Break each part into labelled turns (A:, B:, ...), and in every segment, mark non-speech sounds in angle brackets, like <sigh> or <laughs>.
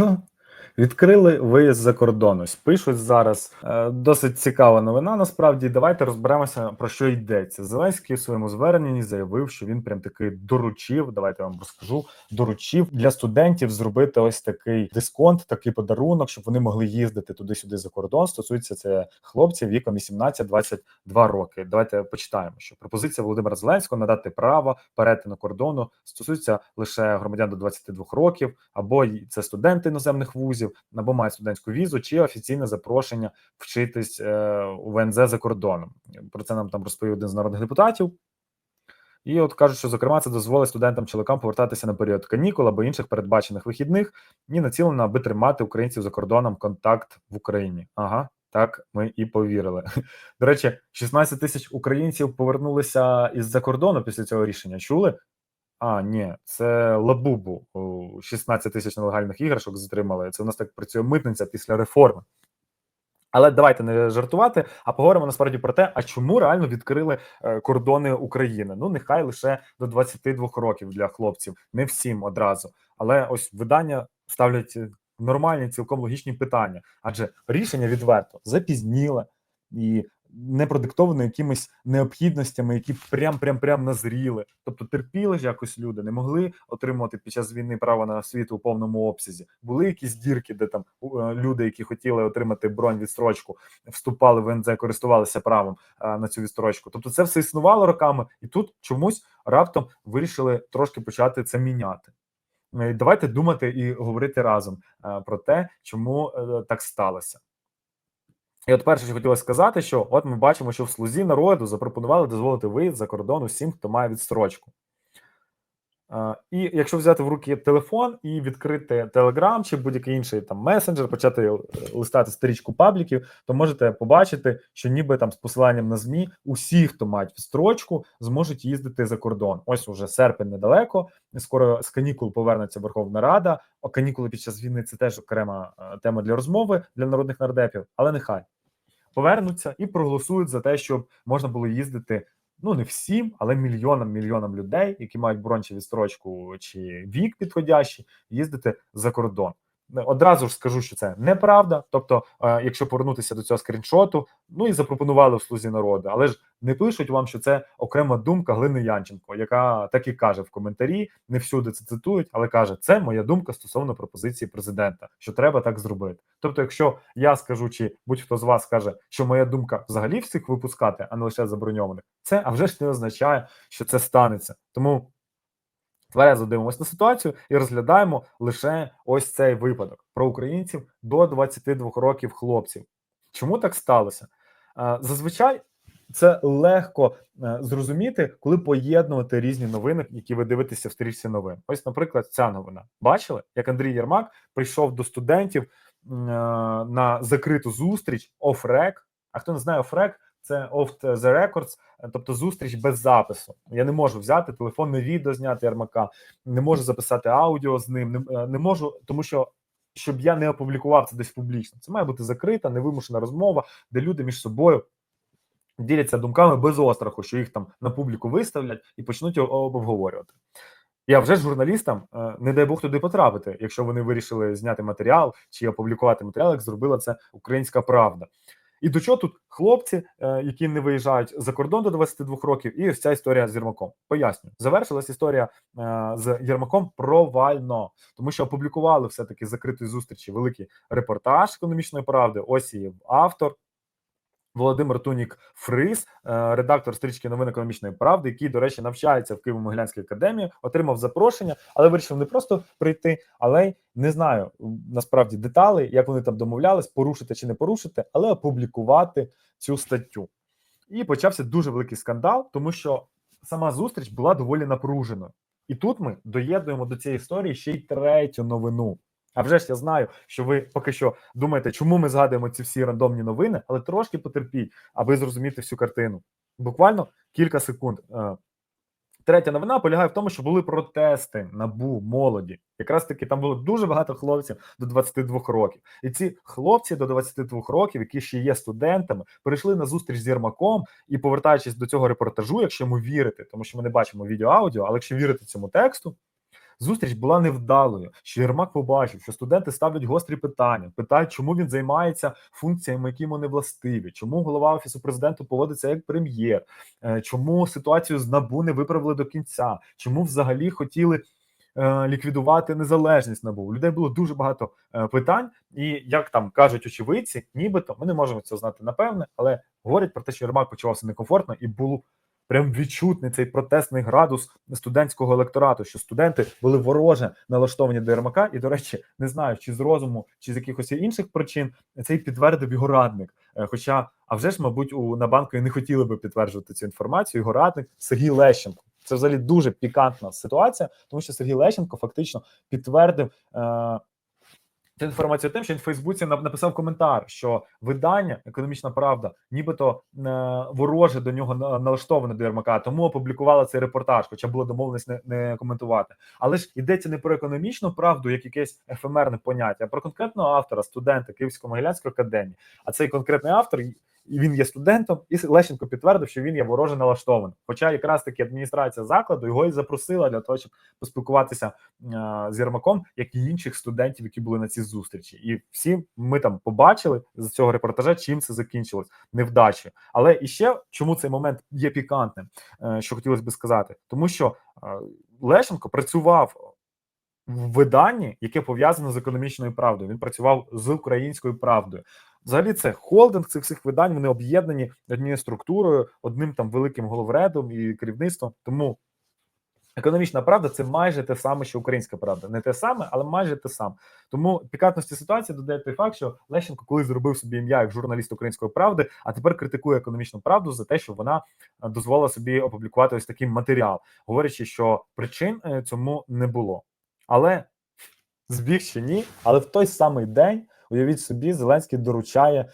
A: Що? Відкрили виїзд за кордон. Ось пишуть зараз. Е, досить цікава новина. Насправді, давайте розберемося про що йдеться. Зеленський у своєму зверненні заявив, що він прям таки доручив. Давайте я вам розкажу. Доручив для студентів зробити ось такий дисконт, такий подарунок, щоб вони могли їздити туди-сюди за кордон. Стосується це хлопців віком 18-22 роки. Давайте почитаємо, що пропозиція Володимира Зеленського надати право перетину кордону стосується лише громадян до 22 років, або це студенти іноземних вузів, або мають студентську візу, чи офіційне запрошення вчитись е, у ВНЗ за кордоном. Про це нам там розповів один з народних депутатів. І от кажуть, що зокрема це дозволить студентам чоловікам повертатися на період канікул або інших передбачених вихідних, і націлено, аби тримати українців за кордоном контакт в Україні. Ага, так ми і повірили. До речі, 16 тисяч українців повернулися із-за кордону після цього рішення. Чули? А, ні, це Лабубу. 16 тисяч нелегальних іграшок затримали. Це у нас так працює митниця після реформи. Але давайте не жартувати, а поговоримо насправді про те, а чому реально відкрили е, кордони України. Ну нехай лише до 22 років для хлопців, не всім одразу. Але ось видання ставлять е, нормальні, цілком логічні питання, адже рішення відверто запізніле і не продиктоване якимись необхідностями, які прям прям прям назріли. Тобто терпіли ж якось люди, не могли отримувати під час війни право на освіту у повному обсязі. Були якісь дірки, де там е, люди, які хотіли отримати бронь відстрочку, вступали в НЗ, користувалися правом е, на цю відстрочку. Тобто, це все існувало роками, і тут чомусь раптом вирішили трошки почати це міняти. Е, Давайте думати і говорити разом про те, чому так сталося. І от перше, що хотілося сказати, що от ми бачимо, що в слузі народу запропонували дозволити виїзд за кордон усім, хто має відстрочку. І якщо взяти в руки телефон і відкрити Telegram чи будь-який інший там месенджер, почати е, листати сторічку пабліків, то можете побачити, що ніби там з посиланням на ЗМІ усі, хто мають відстрочку, зможуть їздити за кордон. Ось уже серпень недалеко. Скоро з канікул повернеться Верховна Рада. О, канікули під час війни це теж окрема е, тема для розмови для народних нардепів, але нехай повернуться і проголосують за те, щоб можна було їздити. Ну не всім, але мільйонам мільйонам людей, які мають брончеві строчку чи вік підходящий, їздити за кордон. Одразу ж скажу, що це неправда. Тобто, е, якщо повернутися до цього скріншоту, ну і запропонували в слузі народу, але ж не пишуть вам, що це окрема думка Глини Янченко, яка так і каже в коментарі, не всюди це цитують, але каже: це моя думка стосовно пропозиції президента, що треба так зробити. Тобто, якщо я скажу, чи будь-хто з вас скаже, що моя думка взагалі всіх випускати, а не лише заброньованих, це а вже ж не означає, що це станеться. Тому. Тверезо дивимося на ситуацію і розглядаємо лише ось цей випадок про українців до 22 років хлопців. Чому так сталося? Е, Зазвичай це легко е, зрозуміти, коли поєднувати різні новини, які ви дивитеся в стрічці новин. Ось, наприклад, ця новина. Бачили, як Андрій Єрмак прийшов до студентів е, на закриту зустріч офрек. А хто не знає офрек, це off the records, е, тобто зустріч без запису. Я не можу взяти телефонне відео, зняти Ярмака, не можу записати аудіо з ним. Не, е, не можу, тому що щоб я не опублікував це десь публічно. Це має бути закрита, невимушена розмова, де люди між собою діляться думками без остраху, що їх там на публіку виставлять і почнуть об- обговорювати. Я вже журналістам, е, не дай Бог туди потрапити, якщо вони вирішили зняти матеріал чи опублікувати матеріал, як зробила це Українська Правда. І до чого тут хлопці, е, які не виїжджають за кордон до 22 років, і ось ця історія з Єрмаком. Поясню, завершилась історія е, з Єрмаком провально, тому що опублікували все таки закритої зустрічі великий репортаж економічної правди. Ось і автор. Володимир Тунік Фрис, е, редактор стрічки новин економічної правди, який, до речі, навчається в Києво-Могилянській академії, отримав запрошення, але вирішив не просто прийти, але й не знаю насправді деталі, як вони там домовлялись, порушити чи не порушити, але опублікувати цю статтю. І почався дуже великий скандал, тому що сама зустріч була доволі напруженою. І тут ми доєднуємо до цієї історії ще й третю новину. А вже ж я знаю, що ви поки що думаєте, чому ми згадуємо ці всі рандомні новини, але трошки потерпіть, аби зрозуміти всю картину. Буквально кілька секунд. Е, Третя новина полягає в тому, що були протести набу молоді. Якраз таки там було дуже багато хлопців до 22 років. І ці хлопці до 22 років, які ще є студентами, прийшли на зустріч з Єрмаком і, повертаючись до цього репортажу, якщо йому вірити, тому що ми не бачимо відео аудіо, але якщо вірити цьому тексту, зустріч була невдалою. Що Єрмак побачив, що студенти ставлять гострі питання, питають, чому він займається функціями, які йому не властиві, чому голова офісу президенту поводиться як прем'єр, е, чому ситуацію з набу не виправили до кінця, чому взагалі хотіли. е, Ліквідувати незалежність набу у людей було дуже багато е, питань, і як там кажуть очевидці, нібито ми не можемо це знати напевне, але говорять про те, що Єрмак почувався некомфортно і було прям відчутний цей протестний градус студентського електорату, що студенти були вороже налаштовані до Єрмака, і до речі, не знаю, чи з розуму, чи з якихось інших причин цей підтвердив його радник. Е, Хоча, а вже ж, мабуть, у на банку не хотіли би підтверджувати цю інформацію. Його радник Сергій Лещенко. Це взагалі дуже пікантна ситуація, тому що Сергій Лещенко фактично підтвердив. Е- Цю інформацію тим, що він в Фейсбуці нап- написав коментар, що видання Економічна Правда, нібито е, вороже до нього на- налаштоване до Єрмака, тому опублікувала цей репортаж, хоча було домовленість не, не коментувати. Але ж йдеться не про економічну правду, як якесь ефемерне поняття, а про конкретного автора, студента Київсько-Могилянської академії. А цей конкретний автор він є студентом, і Лещенко підтвердив, що він є вороже налаштований. Хоча якраз таки адміністрація закладу його і запросила для того, щоб поспілкуватися е, з Єрмаком, як і інших студентів, які були на цій зустрічі. І всі ми там побачили з цього репортажа, чим це закінчилось невдачею. Але і ще чому цей момент є пікантним, е, що хотілося би сказати, тому що е, Лещенко працював. Виданні, яке пов'язане з економічною правдою, він працював з українською правдою. Взагалі, це холдинг цих всіх видань. Вони об'єднані однією структурою, одним там великим головредом і керівництвом. Тому економічна правда це майже те саме, що українська правда. Не те саме, але майже те саме. Тому пікантності ситуації додає той факт, що Лещенко колись зробив собі ім'я як журналіст української правди, а тепер критикує економічну правду за те, що вона е, дозволила собі опублікувати ось такий матеріал, говорячи, що причин е, цьому не було. Але збіг чи ні, але в той самий день. Уявіть собі, Зеленський доручає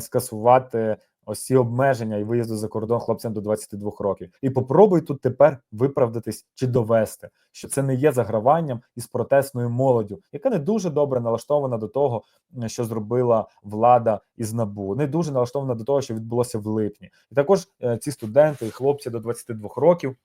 A: скасувати ось ці обмеження і виїзду за кордон хлопцям до 22 років. І попробуй тут тепер виправдатись чи довести, що це не є заграванням із протестною молоддю, яка не дуже добре налаштована до того, що зробила влада із набу, не дуже налаштована до того, що відбулося в липні. І також е, ці студенти і хлопці до 22 років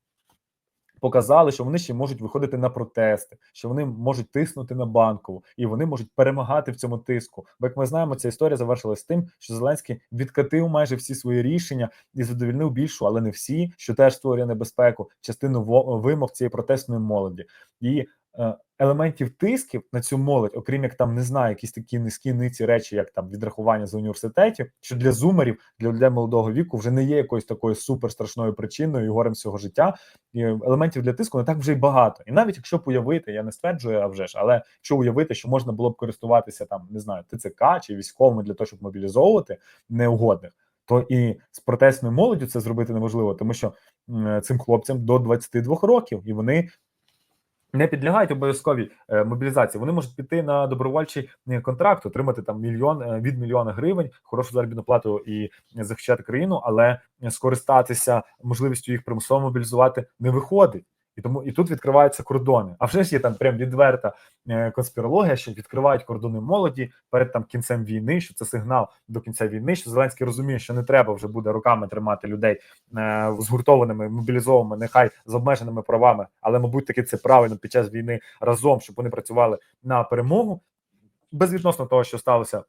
A: показали, що вони ще можуть виходити на протести, що вони можуть тиснути на банкову, і вони можуть перемагати в цьому тиску. Бо як ми знаємо, ця історія завершилась тим, що Зеленський відкатив майже всі свої рішення і задовільнив більшу, але не всі, що теж створює небезпеку, частину вимог цієї протестної молоді і. Е, Елементів тисків на цю молодь, окрім як там не знаю, якісь такі низькі ниці речі, як там відрахування з університетів, що для зумерів, для людей молодого віку вже не є якоюсь такою супер страшною причиною і горем всього життя і елементів для тиску не так вже й багато. І навіть якщо б уявити, я не стверджую, а вже ж, але якщо уявити, що можна було б користуватися там, не знаю, ТЦК чи військовими для того, щоб мобілізовувати неугодних, то і з протестною молоддю це зробити неможливо, тому що цим хлопцям до 22 років, і вони. Не підлягають обов'язковій е, мобілізації. Вони можуть піти на добровольчий е, контракт, отримати там мільйон е, від мільйона гривень, хорошу заробітну плату і захищати країну, але скористатися можливістю їх примусово мобілізувати не виходить. І тому і тут відкриваються кордони. А вже ж є там прям відверта е, конспірологія, що відкривають кордони молоді перед там кінцем війни, що це сигнал до кінця війни. Що Зеленський розуміє, що не треба вже буде руками тримати людей е, згуртованими, мобілізованими, нехай з обмеженими правами, але мабуть таки це правильно під час війни разом, щоб вони працювали на перемогу безвідносно того, що сталося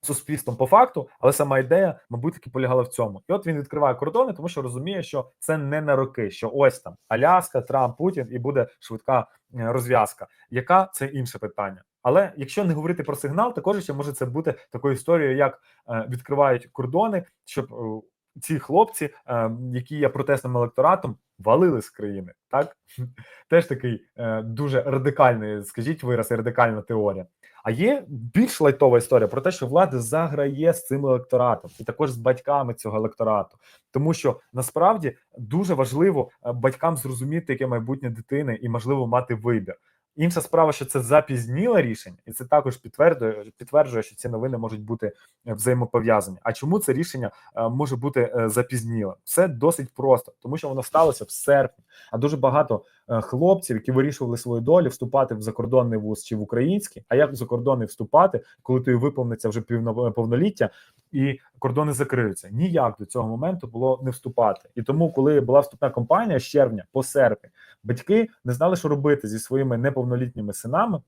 A: суспільством по факту, але сама ідея, мабуть, таки полягала в цьому. І от він відкриває кордони, тому що розуміє, що це не на роки, що ось там Аляска, Трамп, Путін, і буде швидка е, розв'язка. Яка це інше питання? Але якщо не говорити про сигнал, також ще може це бути такою історією, як е, відкривають кордони, щоб е, ці хлопці, е, які є протестним електоратом, валили з країни. Так <laughs> теж такий е, дуже радикальний, скажіть вираз, радикальна теорія. А є більш лайтова історія про те, що влада заграє з цим електоратом, і також з батьками цього електорату, тому що насправді дуже важливо е, батькам зрозуміти, яке майбутнє дитини, і можливо мати вибір. Інша справа, що це запізніле рішення, і це також підтверджує, підтверджує, що ці новини можуть бути е, взаємопов'язані. А чому це рішення е, може бути е, запізніле? Все досить просто, тому що воно сталося в серпні. А дуже багато хлопців, які вирішували свою долю, вступати в закордонний вуз чи в український. А як в закордонний вступати, коли тобі виповниться вже півно- повноліття і кордони закриються? Ніяк до цього моменту було не вступати. І тому, коли була вступна кампанія з червня по серпень, батьки не знали, що робити зі своїми неповнолітніми синами.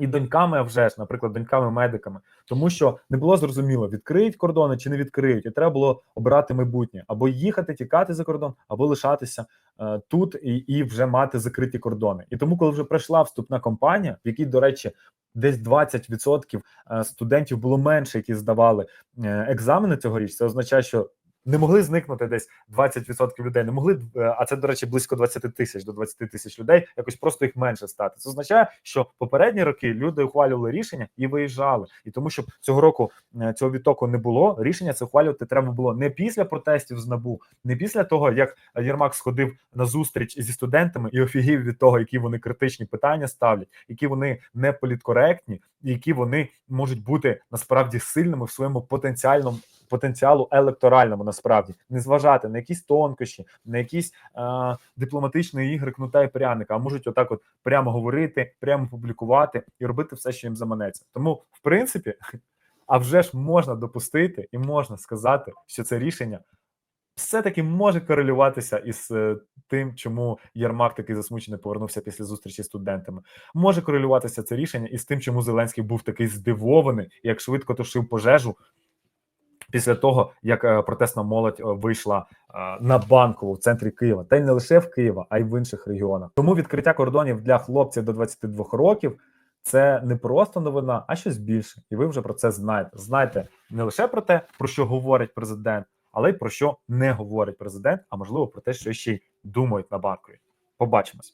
A: І доньками, а вже ж, наприклад, доньками-медиками, тому що не було зрозуміло, відкриють кордони чи не відкриють, і треба було обирати майбутнє або їхати, тікати за кордон, або лишатися е, тут і, і вже мати закриті кордони. І тому, коли вже пройшла вступна кампанія, в якій, до речі, десь 20% е, студентів було менше, які здавали е, екзамени цьогоріч, це означає, що не могли зникнути десь 20% людей, не могли, е, а це, до речі, близько 20 тисяч до 20 тисяч людей, якось просто їх менше стати. Це означає, що попередні роки люди ухвалювали рішення і виїжджали. І тому, щоб цього року е, цього відтоку не було, рішення це ухвалювати треба було не після протестів з НАБУ, не після того, як Єрмак сходив на зустріч зі студентами і офігів від того, які вони критичні питання ставлять, які вони не політкоректні, які вони можуть бути насправді сильними в своєму потенціальному потенціалу електоральному, насправді не зважати на якісь тонкощі, на якісь е, дипломатичні ігри кнута і пряника, а можуть отак, от прямо говорити, прямо публікувати і робити все, що їм заманеться. Тому, в принципі, <laughs> а вже ж можна допустити і можна сказати, що це рішення все-таки може корелюватися із е, тим, чому Єрмак такий засмучений повернувся після зустрічі з студентами. Може корелюватися це рішення із тим, чому Зеленський був такий здивований, як швидко тушив пожежу після того, як е, протестна молодь е, вийшла е, на банкову в центрі Києва, та й не лише в Києва, а й в інших регіонах. Тому відкриття кордонів для хлопців до 22 років. Це не просто новина, а щось більше, і ви вже про це знаєте. Знаєте не лише про те, про що говорить президент, але й про що не говорить президент, а можливо про те, що ще й думають на банкові. Побачимось.